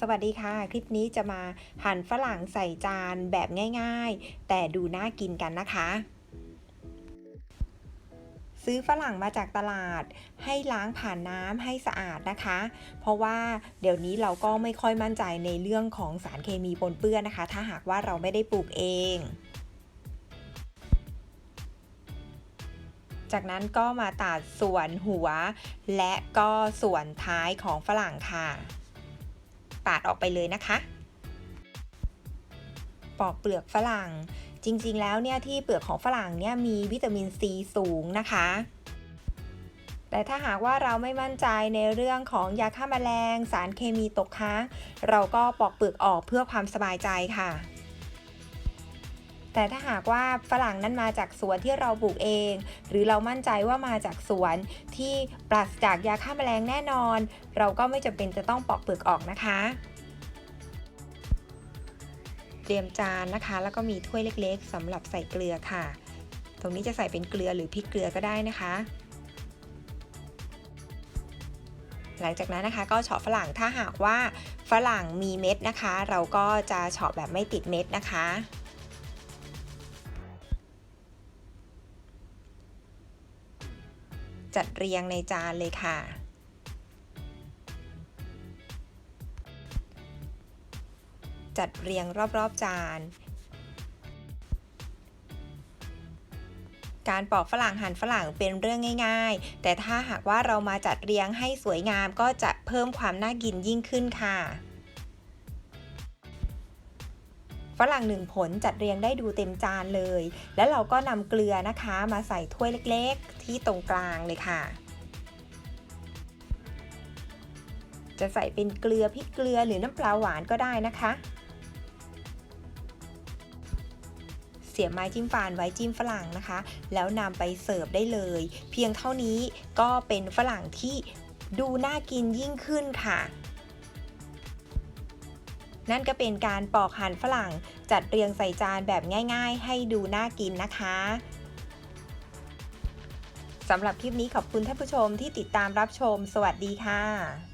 สวัสดีค่ะ คลิปนี้จะมาหั่นฝรั่งใส่จานแบบง่ายๆ แต่ดูน่ากินกันนะคะ ซื้อฝรั่งมาจากตลาด ให้ล้างผ่านน้ำให้สะอาดนะคะ เพราะว่าเดี๋ยวนี้เราก็ไม่ค่อยมั่นใจในเรื่องของสารเคมีปนเปื้อนนะคะ ถ้าหากว่าเราไม่ได้ปลูกเอง จากนั้นก็มาตัดส่วนหัว และก็ส่วนท้ายของฝรั่งค่ะ ปาดออกไปเลยนะคะ ปอกเปลือกฝรั่ง จริง ๆ แล้วเนี่ยที่เปลือกของฝรั่งเนี่ยมีวิตามินซีสูงนะคะแต่ถ้าหากว่าเราไม่มั่นใจในเรื่องของยาฆ่าแมลง สารเคมีตกค้าง เราก็ปอกเปลือกออกเพื่อความสบายใจค่ะ แต่ถ้าหากว่าฝรั่งนั้นมาจากสวนที่เราปลูกเอง หรือเรามั่นใจว่ามาจากสวนที่ปราศจากยาฆ่าแมลงแน่นอน เราก็ไม่จำเป็นจะต้องปอกเปลือกออกนะคะ เตรียมจานนะคะ แล้วก็มีถ้วยเล็กๆสำหรับใส่เกลือค่ะ ตรงนี้จะใส่เป็นเกลือหรือพริกเกลือก็ได้นะคะหลังจากนั้นนะคะก็เฉาะฝรั่งถ้าหากว่าฝรั่งมีเม็ดนะคะ เราก็จะเฉาะแบบไม่ติดเม็ดนะคะ จัดเรียงในจานเลยค่ะ จัดเรียงรอบๆจาน การปอกฝรั่งหั่นฝรั่งเป็นเรื่องง่าย ๆ แต่ถ้าหากว่าเรามาจัดเรียงให้สวยงามก็จะเพิ่มความน่ากินยิ่งขึ้นค่ะ รั่งหนึ่งผลจัดเรียงได้ดูเต็มจานเลย แล้วเราก็นำเกลือนะคะ มาใส่ถ้วยเล็กๆ ที่ตรงกลางเลยค่ะ จะใส่เป็นเกลือพริกเกลือหรือน้ำปลาหวานก็ได้นะคะ เสียบไม้จิ้มฟานไว้จิ้มฝรั่งนะคะ แล้วนำไปเสิร์ฟได้เลย เพียงเท่านี้ก็เป็นฝรั่งที่ดูน่ากินยิ่งขึ้นค่ะ นั่นก็เป็นการปอกหั่นฝรั่ง จัดเรียงใส่จานแบบง่าย ๆ ให้ดูน่ากินนะคะสำหรับคลิปนี้ขอบคุณท่านผู้ชมที่ติดตามรับชม สวัสดีค่ะ